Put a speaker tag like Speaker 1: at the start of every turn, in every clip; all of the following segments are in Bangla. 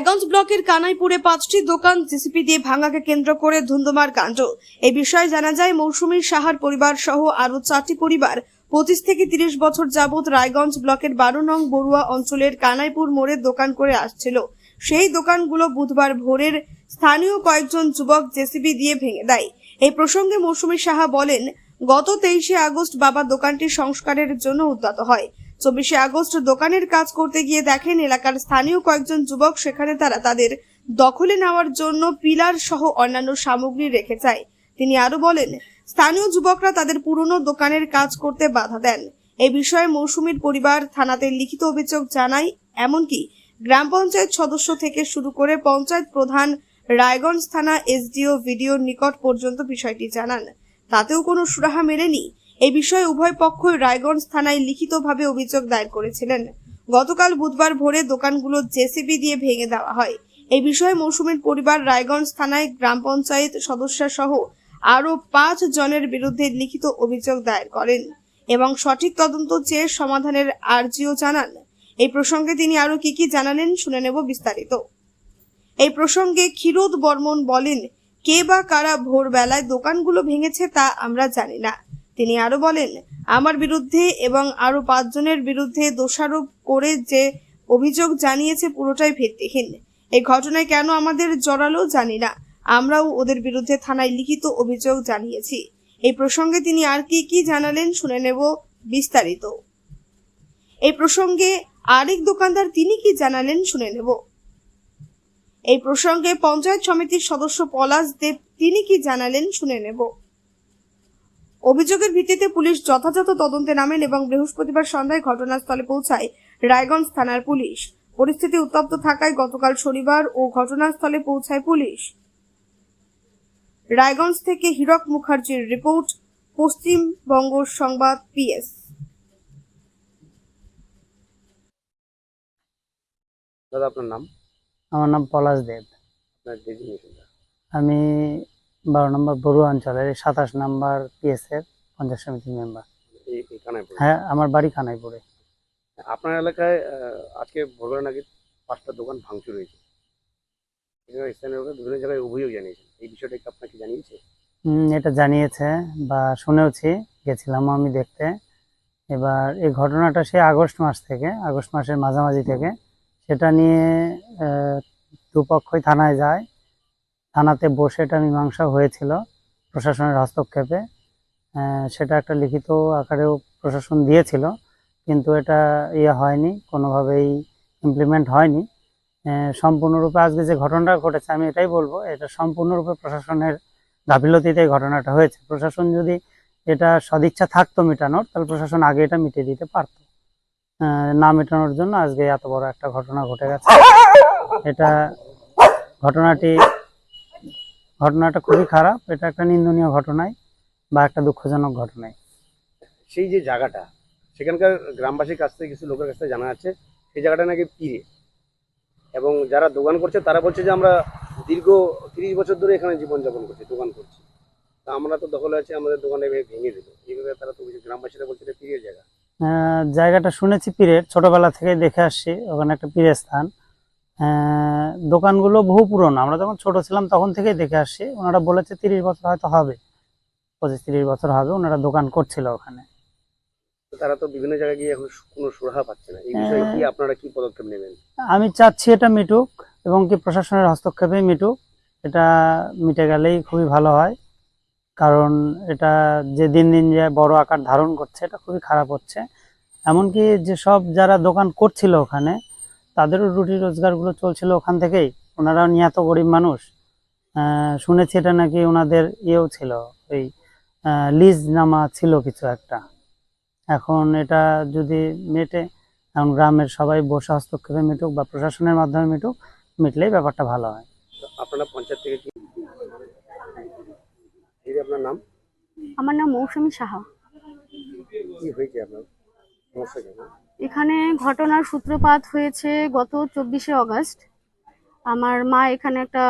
Speaker 1: রায়গঞ্জ ব্লকের কানাইপুরে পাঁচটি দোকান জিসিপি দিয়ে ভাঙাকে কেন্দ্র করে ধুন্ধুমার কাণ্ড। এই বিষয়ে জানা যায়, মৌসুমী সাহার পরিবার সহ আরও চারটি পরিবার পঁচিশ থেকে তিরিশ বছর যাবৎ রায়গঞ্জ ব্লকের বারো নং বড়ুয়া অঞ্চলের কানাইপুর মোড়ে দোকান করে আসছিল। সেই দোকানগুলো বুধবার ভোরের স্থানীয় কয়েকজন যুবক জেসিবি দিয়ে ভেঙে দেয়। এই প্রসঙ্গে মৌসুমী সাহা বলেন, গত তেইশে আগস্ট বাবা দোকানটি সংস্কারের জন্য উদ্যত হয়। চব্বিশে আগস্ট দোকানের কাজ করতে গিয়ে দেখেন এলাকার স্থানীয় কয়েকজন যুবক, সেখানে তারা তাদের দখলে নেওয়ার জন্য পিলার সহ অন্যান্য সামগ্রী রেখে যায়। তিনি আরও বলেন, স্থানীয় যুবকরা তাদের পুরনো দোকানের কাজ করতে বাধা দেন। এ বিষয়ে মৌসুমীর পরিবার থানাতে লিখিত অভিযোগ জানায়, এমনকি গ্রাম পঞ্চায়েত সদস্য থেকে শুরু করে পঞ্চায়েত প্রধান রায়গঞ্জ থানা এসডিও ভিডিওর নিকট পর্যন্ত বিষয়টি জানান। তাতেও কোনো সুরাহা মেলেনি। এই বিষয়ে উভয় পক্ষই রায়গঞ্জ থানায় লিখিতভাবে অভিযোগ দায়ের করেছিলেন। গতকাল বুধবার ভোরে দোকানগুলো জেসিবি দিয়ে ভেঙে দেওয়া হয়। এই বিষয়ে মৌসুমীর পরিবার রায়গঞ্জ থানায় গ্রাম পঞ্চায়েত সদস্য সহ আরও পাঁচ জনের বিরুদ্ধে লিখিত অভিযোগ দায়ের করেন এবং সঠিক তদন্ত চেয়ে সমাধানের আর্জিও জানান। এই প্রসঙ্গে তিনি আরও কি কি জানালেন শুনে নেব বিস্তারিত। এই প্রসঙ্গে ক্ষীরোদ বর্মন বলেন, কে বা কারা ভোরবেলায় দোকানগুলো ভেঙেছে তা আমরা জানি না। তিনি আরও বলেন, আমার বিরুদ্ধে এবং আরও পাঁচজনের বিরুদ্ধে দোষারোপ করে যে অভিযোগ জানিয়েছে পুরোটাই ভিত্তিহীন। এই ঘটনায় কেন আমাদের জড়ালো জানি না। আমরাও ওদের বিরুদ্ধে থানায় লিখিত অভিযোগ জানিয়েছি। এই প্রসঙ্গে তিনি আর কি কি জানালেন শুনে নেব বিস্তারিত। এই প্রসঙ্গে আরেক দোকানদার তিনি কি জানালেন শুনে নেব। এই প্রসঙ্গে পঞ্চায়েত সমিতির সদস্য পলাশ দেব তিনি কি জানালেন শুনে নেব। অভিযোগের ভিত্তিতে পুলিশ যথাযথ তদন্তে নামেন এবং বৃহস্পতিবার সন্ধ্যায় ঘটনাস্থলে পৌঁছায় রায়গঞ্জ থানার পুলিশ। পরিস্থিতি উত্তপ্ত থাকায় গতকাল শনিবার ও ঘটনাস্থলে পৌঁছায় পুলিশ। রায়গঞ্জ থেকে হীরক মুখার্জির রিপোর্ট পশ্চিমবঙ্গ সংবাদ পিএস।
Speaker 2: দাদা আপনার নাম?
Speaker 3: আমার নাম পলাশ দেব। আমি বারো নম্বর বড়ুয়া অঞ্চলের সাতাশ নম্বর পিএসের পঞ্চায়েত সমিতির মেম্বার।
Speaker 2: কানাইপুর?
Speaker 3: হ্যাঁ আমার বাড়ি খানাইপুরে
Speaker 2: আপনার এলাকায় আজকে ভোরবেলা নাকি পাঁচটা দোকান ভাঙচুর হয়েছে। স্থানীয় বিভিন্ন জায়গায় অভিযোগ এই বিষয়টা কি আপনাকে জানিয়েছে?
Speaker 3: হুম, এটা জানিয়েছে বা শুনেওছি গেছিলাম আমি দেখতে। এবার এই ঘটনাটা সে আগস্ট মাস থেকে আগস্ট মাসের মাঝামাঝি থেকে সেটা নিয়ে দুপক্ষই থানায় যায়। থানাতে বসে এটা মীমাংসা হয়েছিল প্রশাসনের হস্তক্ষেপে। সেটা একটা লিখিত আকারেও প্রশাসন দিয়েছিল, কিন্তু এটা ইয়ে হয়নি, কোনোভাবেই ইমপ্লিমেন্ট হয়নি। সম্পূর্ণরূপে আজকে যে ঘটনাটা ঘটেছে, আমি এটাই বলব, এটা সম্পূর্ণরূপে প্রশাসনের গাফিলতিতে ঘটনাটা হয়েছে। প্রশাসন যদি এটা সদিচ্ছা থাকতো মেটানোর, তাহলে প্রশাসন আগে এটা মিটিয়ে দিতে পারতো। না মেটানোর জন্য আজকে এত বড় একটা ঘটনা ঘটে গেছে। এটা ঘটনাটি ঘটনাটা খুবই খারাপ এটা একটা নিন্দনীয় ঘটনায় বা একটা দুঃখজনক ঘটনায়
Speaker 2: সেই যে জায়গাটা সেখানকার গ্রামবাসীর কাছ থেকে কিছু লোকের কাছ থেকে জানা যাচ্ছে সেই জায়গাটা নাকি পিড়ে এবং যারা দোকান করছে তারা বলছে যে আমরা দীর্ঘ তিরিশ বছর ধরে এখানে জীবনযাপন করছি দোকান করছি। তা আমরা তো দখলে আছে আমাদের দোকানে ভেঙে দিল। এইভাবে তারা তো গ্রামবাসীরা বলছে এটা পিড়ের জায়গা।
Speaker 3: জায়গাটা শুনেছি পীরের ছোটবেলা থেকে দেখে আসছি ওখানে একটা পীরের স্থান। দোকানগুলো বহু পুরনো। আমরা যখন ছোট ছিলাম তখন থেকেই দেখে আসছি। ওনারা বলেছে তিরিশ বছর হয়তো হবে। পঁচিশ তিরিশ বছর হবে ওনারা দোকান করছিল ওখানে।
Speaker 2: তারা তো বিভিন্ন জায়গায় গিয়ে এখন কোনো সুরাহা পাচ্ছে না। এই বিষয়ে কি আপনারা কি পদক্ষেপ নেবেন?
Speaker 3: আমি চাচ্ছি এটা মিটুক এবং কি প্রশাসনের হস্তক্ষেপে মিটুক। এটা মিটে গেলেই খুবই ভালো হয়। কারণ এটা যে দিন দিন যে বড় আকার ধারণ করছে এটা খুবই খারাপ হচ্ছে। এমনকি যেসব যারা দোকান করছিল ওখানে তাদেরও রুটি রোজগারগুলো চলছিল ওখান থেকেই। ওনারাও নিহত গরিব মানুষ। আহ, শুনেছি এটা নাকি ওনাদের ইয়েও ছিল ওই লিজ নামা ছিল কিছু একটা। এখন এটা যদি মেটে এখন গ্রামের সবাই বসে হস্তক্ষেপে মিটুক বা প্রশাসনের মাধ্যমে মিটুক মিটলেই ব্যাপারটা ভালো হয়।
Speaker 2: আপনারা পঞ্চায়েত থেকে কি? আপনার নাম?
Speaker 4: আমার নাম মৌসুমী সাহা।
Speaker 2: কি হয়েছে আপনার? সমস্যা কি? আপনার?
Speaker 4: এখানে ঘটনার সূত্রপাত হয়েছে গত চব্বিশে অগস্ট। আমার মা এখানে একটা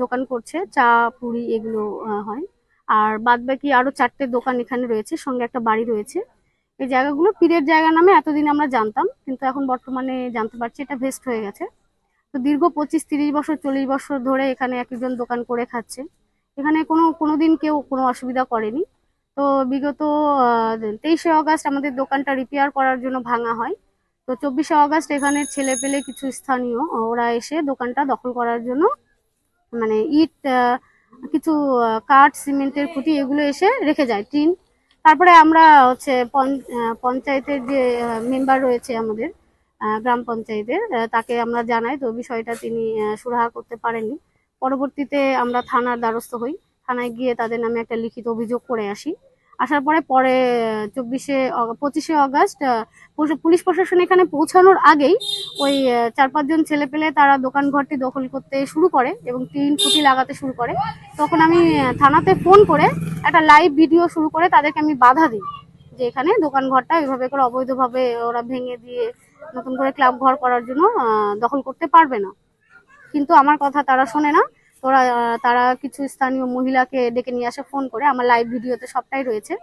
Speaker 4: দোকান করছে, চা, পুরি এগুলো হয়। আর বাদ বাকি আরও চারটে দোকান এখানে রয়েছে, সঙ্গে একটা বাড়ি রয়েছে। এই জায়গাগুলো পীরের জায়গা নামে এতদিন আমরা জানতাম, কিন্তু এখন বর্তমানে জানতে পারছি এটা ভেস্ট হয়ে গেছে। তো দীর্ঘ পঁচিশ, তিরিশ বছর, চল্লিশ বছর ধরে এখানে একজন দোকান করে খাচ্ছে। এখানে কোনো, কোনোদিন কেউ কোনো অসুবিধা করেনি। তো বিগত তেইশে অগাস্ট আমাদের দোকানটা রিপেয়ার করার জন্য ভাঙা হয়। তো চব্বিশে অগাস্ট এখানে ছেলে পেলে কিছু স্থানীয়, ওরা এসে দোকানটা দখল করার জন্য মানে ইট কিছু কাঠ, সিমেন্টের খুঁটি এগুলো এসে রেখে যায়, টিন। তারপরে আমরা হচ্ছে পঞ্চ- পঞ্চায়েতের যে মেম্বার রয়েছে আমাদের গ্রাম পঞ্চায়েতের তাকে আমরা জানাই, তো বিষয়টা তিনি সুরাহা করতে পারেননি। পরবর্তীতে আমরা থানার দ্বারস্থ হই। থানায় গিয়ে তাদের নামে একটা লিখিত অভিযোগ করে আসি। আসার পরে পরে, চব্বিশে পঁচিশে অগাস্ট পুলিশ- প্রশাসন এখানে পৌঁছানোর আগেই ওই চার পাঁচজন ছেলে পেলে তারা দোকান ঘরটি দখল করতে শুরু করে এবং টিন খুঁটি লাগাতে শুরু করে। তখন আমি থানাতে ফোন করে একটা লাইভ ভিডিও শুরু করে তাদেরকে আমি বাধা দিই যে এখানে দোকান ঘরটা এভাবে করে অবৈধভাবে ওরা ভেঙে দিয়ে নতুন করে ক্লাব ঘর করার জন্য দখল করতে পারবে না। কিন্তু আমার কথা তারা শোনে না। তোরা তারা কিছু স্থানীয় মহিলাকে ডেকে নিয়ে আসে ফোন করে। আমার লাইভ ভিডিওতে সবটাই রয়েছে।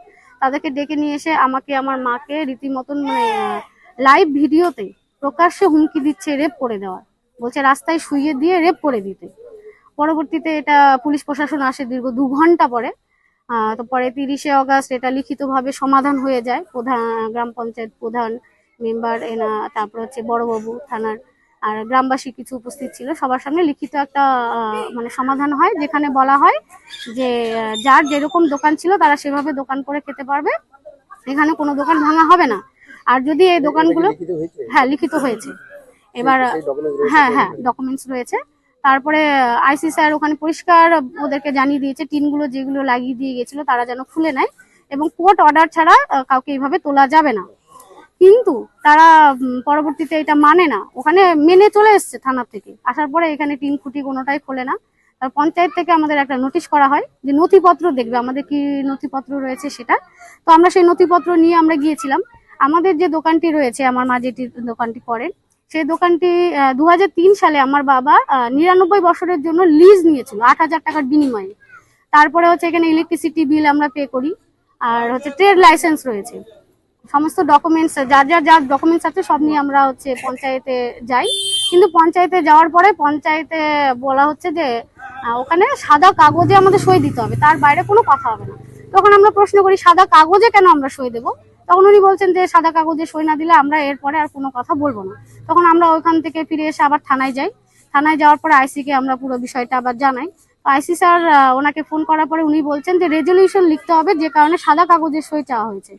Speaker 4: তাদেরকে ডেকে নিয়ে এসে আমাকে, আমার মাকে রীতিমতন মানে লাইভ ভিডিওতে প্রকাশ্যে হুমকি দিচ্ছে রেপ করে দেওয়ার। বলছে, রাস্তায় শুইয়ে দিয়ে রেপ করে দিতে। পরবর্তীতে এটা পুলিশ প্রশাসন আসে দীর্ঘ দু ঘণ্টা পরে। তো পরে তিরিশে অগাস্ট এটা লিখিতভাবে সমাধান হয়ে যায়। প্রধান, গ্রাম পঞ্চায়েত প্রধান মেম্বার এনা, তারপর হচ্ছে বড়বাবু থানার আর গ্রামবাসী কিছু উপস্থিত ছিল। সবার সামনে লিখিত একটা মানে সমাধান হয় যেখানে বলা হয় যে যার যেরকম দোকান ছিল তারা সেভাবে দোকান করে খেতে পারবে। এখানে কোনো দোকান ভাঙা হবে না। আর যদি এই দোকানগুলো হ্যাঁ লিখিত হয়েছে। এবার হ্যাঁ হ্যাঁ ডকুমেন্টস রয়েছে। তারপরে আইসি স্যার ওখানে পরিষ্কার ওদেরকে জানিয়ে দিয়েছে টিনগুলো যেগুলো লাগিয়ে দিয়ে গেছিল তারা যেন খুলে নেয়। এবং কোর্ট অর্ডার ছাড়া কাউকে এইভাবে তোলা যাবে না। কিন্তু তারা পরবর্তীতে এটা মানে না। ওখানে মেনে চলে এসছে থানা থেকে। আসার পরে এখানে টিন খুঁটি কোনোটাই খোলে না। তার পঞ্চায়েত থেকে আমাদের একটা নোটিশ করা হয় যে নথিপত্র দেখবে। আমাদের কি নথিপত্র রয়েছে সেটা? তো আমরা সেই নথিপত্র নিয়ে আমরা গিয়েছিলাম। আমাদের যে দোকানটি রয়েছে, আমার মা যেটি দোকানটি করেন, সেই দোকানটি দু হাজার তিন সালে আমার বাবা নিরানব্বই বছরের জন্য লিজ নিয়েছিল, আট হাজার টাকার বিনিময়ে। তারপরে হচ্ছে এখানে ইলেকট্রিসিটি বিল আমরা পে করি। আর হচ্ছে ট্রেড লাইসেন্স রয়েছে। সমস্ত ডকুমেন্টস যার যার যার ডকুমেন্টস আছে সব নিয়ে আমরা হচ্ছে পঞ্চায়েতে যাই। কিন্তু পঞ্চায়েতে যাওয়ার পরে পঞ্চায়েতে বলা হচ্ছে যে ওখানে সাদা কাগজে আমাদের সই দিতে হবে, তার বাইরে কোনো কথা হবে না। তখন আমরা প্রশ্ন করি, সাদা কাগজে কেন আমরা সই দেবো? তখন উনি বলছেন যে, সাদা কাগজে সই না দিলে আমরা এরপরে আর কোনো কথা বলব না। তখন আমরা ওইখান থেকে ফিরে এসে আবার থানায় যাই। থানায় যাওয়ার পরে আইসি কে আমরা পুরো বিষয়টা আবার জানাই। আইসি স্যার ওনাকে ফোন করার পরে উনি বলছেন যে রেজলিউশন লিখতে হবে যে কারণে সাদা কাগজে সই চাওয়া হয়েছে।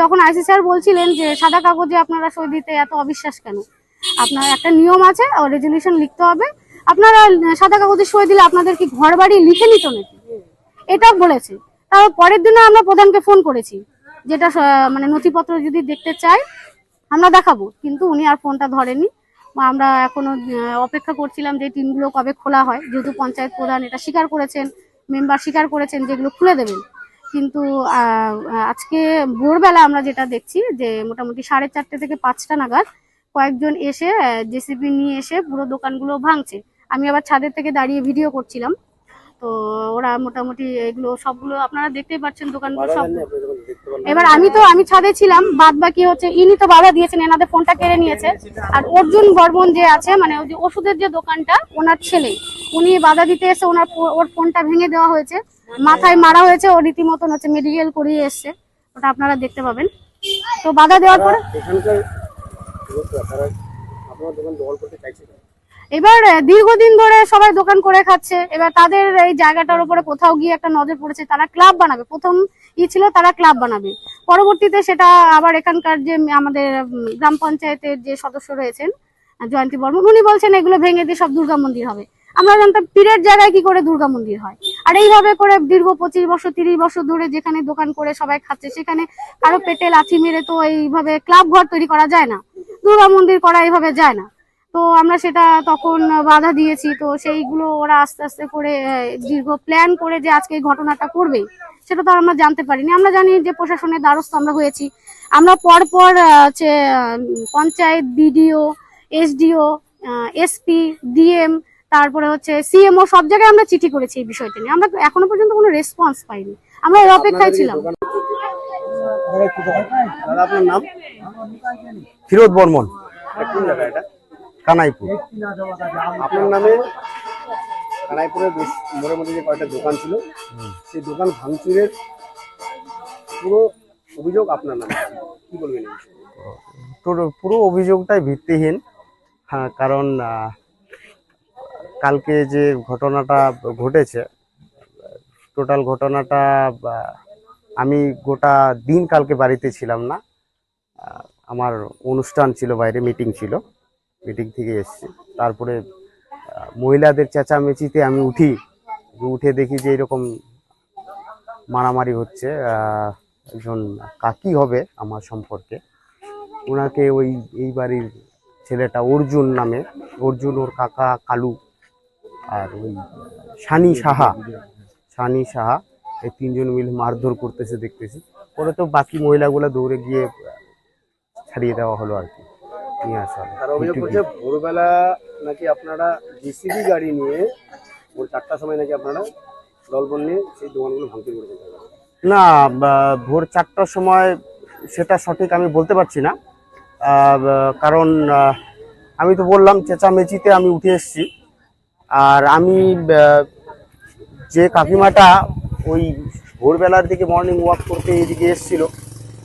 Speaker 4: তখন আইসি স্যার বলছিলেন যে, সাদা কাগজে আপনারা সই দিতে এত অবিশ্বাস কেন? আপনার একটা নিয়ম আছে রেজলিউশন লিখতে হবে। আপনারা সাদা কাগজে সই দিলে আপনাদের কি ঘর বাড়ি লিখে নিত নাকি? এটা বলেছে। তার পরের দিনে আমরা প্রধানকে ফোন করেছি, যেটা মানে নথিপত্র যদি দেখতে চাই, আমরা দেখাবো। কিন্তু উনি আর ফোনটা ধরেনি আমরা এখনও অপেক্ষা করছিলাম যে টিমগুলো কবে খোলা হয়। যেহেতু পঞ্চায়েত প্রধান এটা স্বীকার করেছেন, মেম্বার স্বীকার করেছেন, যেগুলো খুলে দেবেন। কিন্তু আজকে ভোরবেলা আমরা যেটা দেখছি যে মোটামুটি সাড়ে চারটে থেকে পাঁচটা নাগাদ কয়েকজন এসে জেসিপি নিয়ে এসে পুরো দোকানগুলো ভাঙছে। আমি আবার ছাদের থেকে দাঁড়িয়ে ভিডিও করছিলাম। তো ওরা মোটামুটি এগুলো সবগুলো আপনারা দেখতেই পাচ্ছেন দোকানগুলো সব এবার আমি তো আমি ছাদে ছিলাম বাদ বাকি হচ্ছে ইনি তো বাধা দিয়েছেন এনাদের ফোনটা কেড়ে নিয়েছে। আর অর্জুন বর্মন যে আছে মানে ওই যে ওষুধের যে দোকানটা ওনার ছেলে। উনি বাধা দিতে এসে ওনার ওর ফোনটা ভেঙে দেওয়া হয়েছে। মাথায় মারা হয়েছে ও রীতিমতন হচ্ছে মেডিকেল করিয়ে এসছে। ওটা আপনারা দেখতে পাবেন। তো বাধা দেওয়ার পরে
Speaker 2: এখানকার আপনার দোকান দখল করতে চাইছে না।
Speaker 4: এবার দীর্ঘদিন ধরে সবাই দোকান করে খাচ্ছে। এবার তাদের এই জায়গাটার উপরে কোথাও গিয়ে একটা নজর পড়েছে, তারা ক্লাব বানাবে। প্রথম ই ছিল তারা ক্লাব বানাবে। পরবর্তীতে সেটা আবার এখানকার যে আমাদের গ্রাম পঞ্চায়েতের যে সদস্য রয়েছেন জয়ন্তী বর্মন, উনি বলছেন এগুলো ভেঙে দিয়ে সব দুর্গা মন্দির হবে। আমরা জানতাম পীরের জায়গায় কি করে দুর্গা মন্দির হয়? আর এইভাবে করে দীর্ঘ পঁচিশ বছর, তিরিশ বছর ধরে যেখানে দোকান করে সবাই খাচ্ছে, সেখানে কারও পেটে লাথি মেরে তো এইভাবে ক্লাব ঘর তৈরি করা যায় না। দুর্গা মন্দির করা এইভাবে যায় না। তো আমরা সেটা তখন বাধা দিয়েছি। তো সেইগুলো ওরা আস্তে আস্তে করে দীর্ঘ প্ল্যান করে যে আজকে এই ঘটনাটা করবে সেটা তো আমরা জানতে পারিনি। আমরা জানি যে প্রশাসনের দ্বারস্থ আমরা হয়েছি। আমরা পর পর হচ্ছে panchayat BDO SDO SP DM তারপরে হচ্ছে সিএমও সব জায়গায় আমরা চিঠি করেছি এই বিষয়টা নিয়ে। আমরা এখনও পর্যন্ত কোনো রেসপন্স পাইনি। আমরা এর অপেক্ষায় ছিলাম।
Speaker 2: আপনার নাম?
Speaker 5: ফিরোজ বর্মন। কানাইপুর।
Speaker 2: আপনার নামে কানাইপুরের মোড়ের মধ্যে যে কয়েকটা দোকান ছিল সেই দোকান ভাঙচুরের পুরো অভিযোগ আপনার নামে কি বলবেন
Speaker 5: পুরো অভিযোগটাই ভিত্তিহীন। হ্যাঁ কারণ কালকে যে ঘটনাটা ঘটেছে টোটাল ঘটনাটা আমি গোটা দিন কালকে বাড়িতে ছিলাম না। আমার অনুষ্ঠান ছিল বাইরে মিটিং ছিল। মিটিং থেকে এসেছি। তারপরে মহিলাদের চেঁচামেচিতে আমি উঠি, উঠে দেখি যে এরকম মারামারি হচ্ছে একজন কাকি হবে আমার সম্পর্কে। ওনাকে ওই, এই বাড়ির ছেলেটা অর্জুন নামে, অর্জুন ওর কাকা কালু আর ওই সানি সাহা সানি সাহা, এই তিনজন মিলে মারধর করতেছে, দেখতেছি। পরে তো বাকি মহিলাগুলো দৌড়ে গিয়ে ছাড়িয়ে দেওয়া হলো আর কি। নিয়ে আসা।
Speaker 2: তারা অভিযোগ করছে ভোরবেলা নাকি আপনারা জিসিবি গাড়ি নিয়ে ভোর চারটার সময় নাকি আপনারা দলবল নিয়ে সেই দোকানগুলো ভাঙচুর করে
Speaker 5: না ভোর চারটার সময় সেটা সঠিক আমি বলতে পারছি না। কারণ আমি তো বললাম চেঁচামেচিতে আমি উঠে এসেছি। আর আমি যে কাকিমাটা ওই ভোরবেলার দিকে মর্নিং ওয়াক করতে এদিকে এসেছিল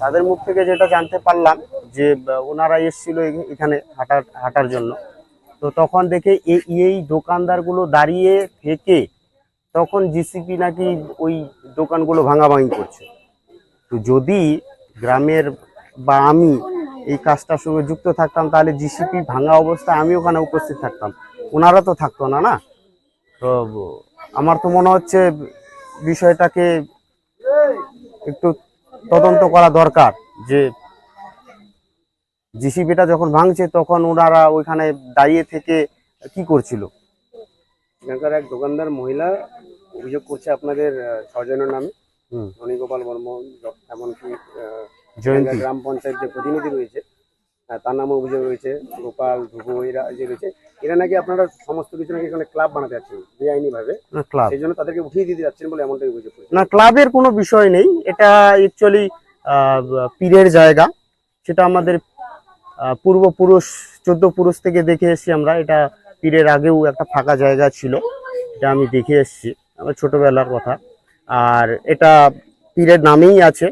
Speaker 5: তাদের মুখ থেকে যেটা জানতে পারলাম যে ওনারা এসেছিল এখানে হাঁটার হাঁটার জন্য। তো তখন দেখে এই- দোকানদারগুলো দাঁড়িয়ে থেকে তখন জিসিপি নাকি ওই দোকানগুলো ভাঙাভাঙি করছে। তো যদি গ্রামের বা আমি এই কাজটার সঙ্গে যুক্ত থাকতাম, তাহলে জিসিপি ভাঙা অবস্থায় আমি ওখানে উপস্থিত থাকতাম। ওনারা তো থাকতো না না? তো আমার তো মনে হচ্ছে বিষয়টাকে একটু তদন্ত করা দরকার। যে জিসিবিটা যখন ভাঙছে তখন ওনারা ওইখানে দাঁড়িয়ে থেকে কি করছিল?
Speaker 2: এখানকার এক দোকানদার মহিলা অভিযোগ করছে আপনাদের ছজনের নামে।
Speaker 5: হুম।
Speaker 2: রনিগোপাল বর্মন এমনকি
Speaker 5: জয়ন্তী।
Speaker 2: গ্রাম পঞ্চায়েত যে প্রতিনিধি রয়েছে। তার নামে অভিযোগ রয়েছে। গোপাল ধ্রুব এরা যে রয়েছে এরা নাকি আপনারা সমস্ত কিছু নাকি এখানে ক্লাব বানাতে যাচ্ছেন বেআইনি ভাবে।
Speaker 5: ক্লাব।
Speaker 2: সেই জন্য তাদেরকে উঠিয়ে দিতে যাচ্ছেন বলে এমনটাই অভিযোগ
Speaker 5: না ক্লাবের কোনো বিষয় নেই। এটা অ্যাকচুয়ালি পীরের জায়গা। সেটা আমাদের পূর্বপুরুষ চোদ্দ পুরুষ থেকে দেখে এসেছি আমরা। এটা পীরের আগেও একটা ফাঁকা জায়গা ছিল। এটা আমি দেখে এসেছি। আমার ছোটবেলার কথা। আর এটা পীরের নামেই আছে।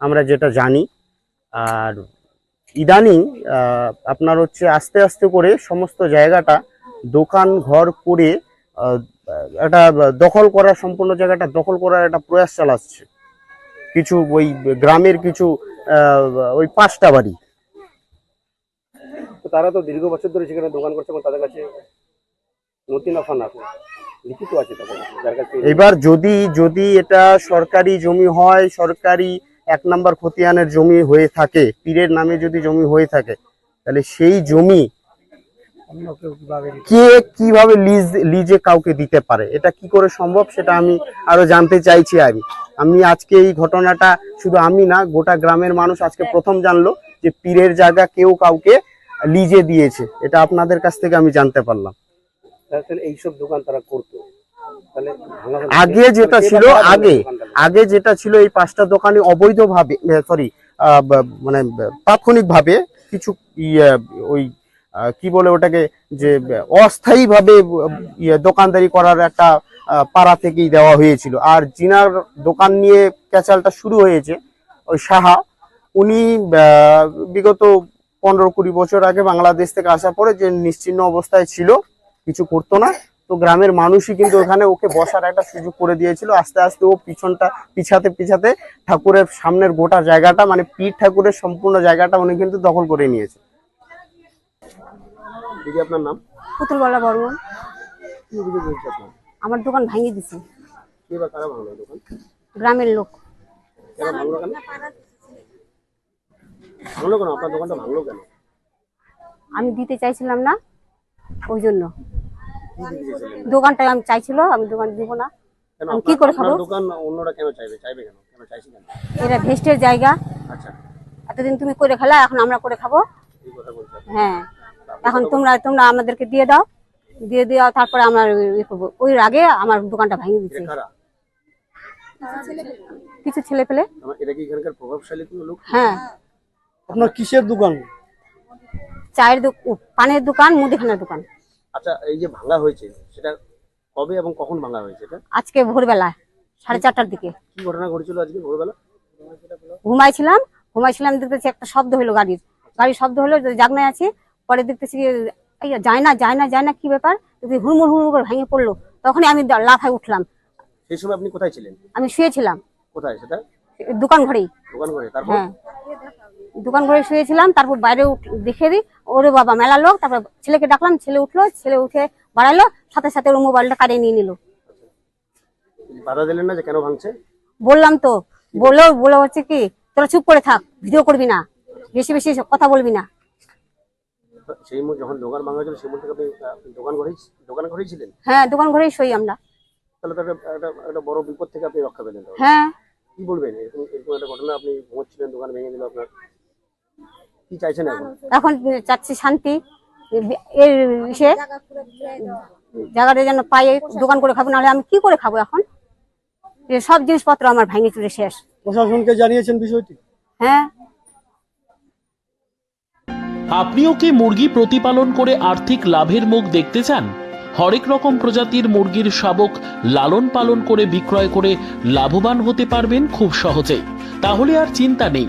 Speaker 5: আমরা যেটা জানি। আর ইদানিং আপনার হচ্ছে আস্তে আস্তে করে সমস্ত জায়গাটা দোকান ঘর করে একটা দখল করার সম্পূর্ণ জায়গাটা দখল করার একটা প্রয়াস চালাচ্ছে। কিছু ওই গ্রামের কিছু ওই পাঁচটা বাড়ি।
Speaker 2: তারা তো দীর্ঘ বছর ধরে সেখানে দোকান করছে এবং তাদের কাছে নথি নফা না লিখিত আছে তাদের যার কাছে
Speaker 5: এবার যদি যদি এটা সরকারি জমি হয় সরকারি এক নাম্বার খতিয়ানের জমি হয়ে থাকে পীরের নামে যদি জমি হয়ে থাকে তাহলে সেই জমি কে কীভাবে লিজ লিজে কাউকে দিতে পারে? এটা কি করে সম্ভব সেটা আমি আরও জানতে চাইছি আমি আমি আজকে এই ঘটনাটা শুধু আমি না গোটা গ্রামের মানুষ আজকে প্রথম জানলো যে পীরের জায়গা কেউ কাউকে লিজে দিয়েছে। এটা আপনাদের কাছ থেকে আমি জানতে পারলাম।
Speaker 2: এইসব দোকান তারা করতো।
Speaker 5: আগে যেটা ছিল আগে? আগে যেটা ছিল এই পাঁচটা দোকানে অবৈধভাবে সরি মানে তাৎক্ষণিক ভাবে কিছু ইয়ে, ওই কি বলে ওটাকে যে অস্থায়ী ভাবে ইয়ে, দোকানদারি করার একটা পাড়া থেকেই দেওয়া হয়েছিল। আর জিনার দোকান নিয়ে ক্যাচালটা শুরু হয়েছে ওই সাহা উনি বিগত পনেরো কুড়ি বছর আগে বাংলাদেশ থেকে আসার পরে যে নিশ্চিহ্ন অবস্থায় ছিল কিছু করতো না তো গ্রামের মানুষই কিন্তু ওখানে ওকে বসার একটা সুযোগ করে দিয়েছিল। আস্তে আস্তে ও পিছনটা পিছাতে পিছাতে ঠাকুরের সামনের গোটা জায়গাটা মানে পীর ঠাকুরের সম্পূর্ণ জায়গাটা উনি কিন্তু দখল করে নিয়েছে।
Speaker 2: দিদি আপনার নাম?
Speaker 4: পুতুলবালা বর্মন। আমার দোকান ভাঙিয়ে দিছে।
Speaker 2: কে বা কারা ভাঙলো দোকান?
Speaker 4: গ্রামের লোক।
Speaker 2: ভাঙলো কেন? আপনার দোকানটা ভাঙলো কেন?
Speaker 4: আমি দিতে চাইছিলাম না ওই জন্য? দোকানটা আমি চাইছিল আমি দোকান দিব না।
Speaker 2: কেন
Speaker 4: আমি কি করে খাব?
Speaker 2: দোকান অন্যরা কেন চাইবে? চাইবে কেন? কেন চাইছি কেন?
Speaker 4: এটা ভেস্টের জায়গা।
Speaker 2: আচ্ছা।
Speaker 4: এতদিন তুমি করে খেলা এখন আমরা করে খাব। হ্যাঁ। এখন তোমরা তোমরা আমাদেরকে দিয়ে দাও। দিয়ে দেওয়া তারপরে আমরা ইয়ে করব। ওই আগে আমার দোকানটা ভাঙিয়ে দিচ্ছে। কিছু ছেলে পেলে।
Speaker 2: আমার এটা কি এখানকার প্রভাবশালী কোনো লোক?
Speaker 4: হ্যাঁ।
Speaker 6: আপনার কিসের দোকান? চায়ের পানের দোকান মুদিখানার দোকান।
Speaker 2: আচ্ছা এই যে ভাঙা হয়েছে সেটা কবে এবং কখন ভাঙা হয়েছে এটা?
Speaker 6: আজকে ভোরবেলা সাড়ে চারটার দিকে।
Speaker 2: কি ঘটনা ঘটেছিল আজকে ভোরবেলা?
Speaker 6: ঘুমাইছিলাম ঘুমাইছিলাম দেখতেছি একটা শব্দ হলো গাড়ির। গাড়ির শব্দ হলো জাগনায় আছি পরে দেখতেছি যায় না যায় না যায় না কি ব্যাপার? হুড়মুড় হুড়মুড় করে ভেঙে পড়ল। তখনই আমি লাফায় উঠলাম।
Speaker 2: সেই সময় আপনি কোথায় ছিলেন?
Speaker 6: আমি শুয়েছিলাম।
Speaker 2: কোথায় সেটা?
Speaker 6: দোকান ঘরেই।
Speaker 2: দোকান করে তারপর?
Speaker 6: হ্যাঁ। দোকান ঘরে শুয়েছিলাম তারপর বাইরে দেখে দিই ওরে বাবা মেলা লোক তারপর ছেলেকে ডাকলাম ছেলে উঠল ছেলে উঠে বাড়াইলো সাথে সাথে ওর মোবাইলটা কাটিয়ে নিয়ে নিল।
Speaker 2: বাধা দিলেন না যে কেন ভাঙছে?
Speaker 6: বললাম তো বলল বলে হচ্ছে কি তোরা চুপ করে থাক ভিডিও করবি না বেশি বেশি কথা বলবি না।
Speaker 2: সেই মুহূর্তে যখন দোকান ভাঙা হয়েছিল সেই মুহূর্তে আপনি আপনি দোকান ঘরেই দোকান ঘরেই ছিলেন?
Speaker 6: হ্যাঁ দোকান ঘরেই শুই আমরা।
Speaker 2: তাহলে তো একটা একটা একটা বড় বিপদ থেকে আপনি রক্ষা পেলেন তাহলে।
Speaker 6: হ্যাঁ।
Speaker 2: কি বলবেন? এরকম এরকম একটা ঘটনা আপনি ঘুমোচ্ছিলেন দোকান ভেঙে দিল আপনার। কি চাইছেন এখন?
Speaker 6: এখন চাচ্ছি শান্তি এর সে জায়গাটা যেন পায়ে দোকান করে খাব নাহলে আমি কি করে খাব এখন? এ সব জিনিসপত্র আমার ভেঙে চুরে শেষ।
Speaker 2: প্রশাসনকে জানিয়েছেন বিষয়টি?
Speaker 6: হ্যাঁ।
Speaker 7: আপনিও কি মুরগি প্রতিপালন করে আর্থিক লাভের মুখ দেখতে চান? হরেক রকম প্রজাতির মুরগির শাবক লালন পালন করে বিক্রয় করে লাভবান হতে পারবেন খুব সহজেই। তাহলে আর চিন্তা নেই।